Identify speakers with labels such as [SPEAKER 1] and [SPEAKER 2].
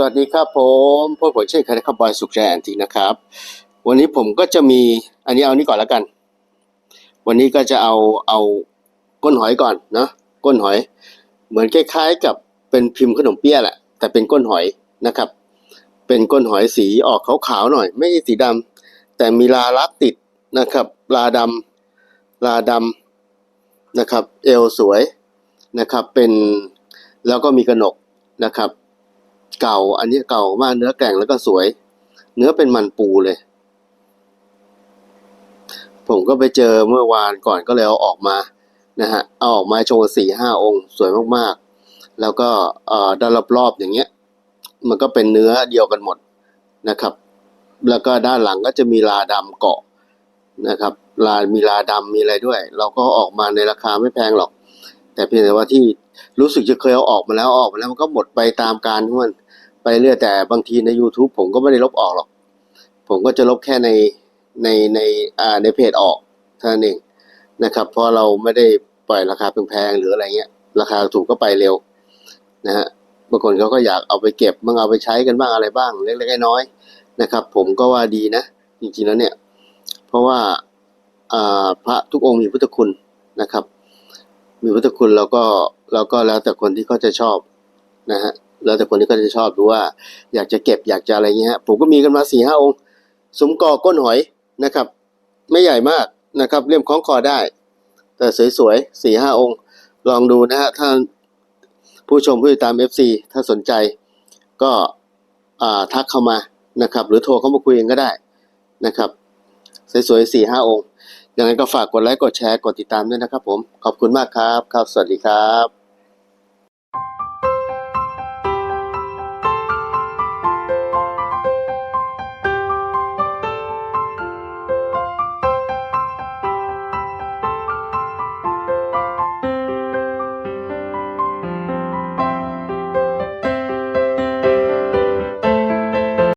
[SPEAKER 1] สวัสดีครับผมพวกผมเช่นเคยนะครับอยสุขใจแอนทีนะครับ วันนี้ผมก็จะมีอันนี้เอานี้ก่อนแล้วกัน วันนี้ก็จะเอาเอาก้นหอยก่อนเนาะก้นหอย เหมือนคล้ายๆกับเป็นพิมพ์ขนมเปี๊ยะแหละแต่เป็นก้นหอยนะครับ เป็นก้นหอยสีออกขาวๆหน่อย ไม่ใช่สีดำแต่มีลาลักติดนะครับ ลาดำลาดำนะครับ เอวสวยนะครับ เป็นแล้วก็มีกระหนกนะครับ เก่า อันนี้เก่ามากเนื้อแก่งแล้วก็สวย เนื้อเป็นมันปูเลย ผมก็ไปเจอเมื่อวานก่อนก็เลยเอาออกมานะฮะเอาออกมาโชว์สี่ห้าองค์ สวยมากๆ แล้วก็เอ่อด้านรอบๆอย่างเงี้ย มันก็เป็นเนื้อเดียวกันหมดนะครับ แล้วก็ด้านหลังก็จะมีลาดำเกาะนะครับลามีลาดำมีอะไรด้วย เราก็ออกมาในราคาไม่แพงหรอก แต่เพียงแต่ว่าที่รู้สึกจะเคยเอาออกมาแล้วออกมาแล้วมันก็หมดไปตามการของมันไปเรื่อยแต่บางทีใน YouTube ผมก็ไม่ได้ลบออกหรอก ผมก็จะลบแค่ในในในอ่าในเพจออกเท่านั้นเองนะครับ เพราะเราไม่ได้ปล่อยราคาแพงๆหรืออะไรเงี้ย ราคาถูกก็ไปเร็วนะฮะบางคนเขาก็อยากเอาไปเก็บบ้างเอาไปใช้กันบ้างอะไรบ้างเล็กๆน้อยๆนะครับ ผมก็ว่าดีนะ จริงๆแล้วเนี่ย เพราะว่าพระทุกองค์มีพุทธคุณนะครับ มีพุทธคุณแล้วก็แล้วก็แล้วแต่คนที่เขาจะชอบนะฮะแล้วแต่คนที่เขาจะชอบดูว่า อยากจะเก็บอยากจะอะไรเงี้ยผมก็มีกันมาสี่ห้าองค์สมกอก้นหอยนะครับ ไม่ใหญ่มากนะครับเลี่ยมคล้องคอได้ แต่สวยๆสี่ห้าองค์ ลองดูนะฮะถ้าผู้ชมผู้ติดตาม FC ถ้าสนใจก็อ่าทักเข้ามานะครับ หรือโทรเข้ามาคุยกันก็ได้นะครับ สวยๆสี่ห้าองค์ ยังไงก็ฝากกดไลค์กดแชร์กดติดตามด้วยนะครับผมขอบคุณมากครับครับสวัสดีครับ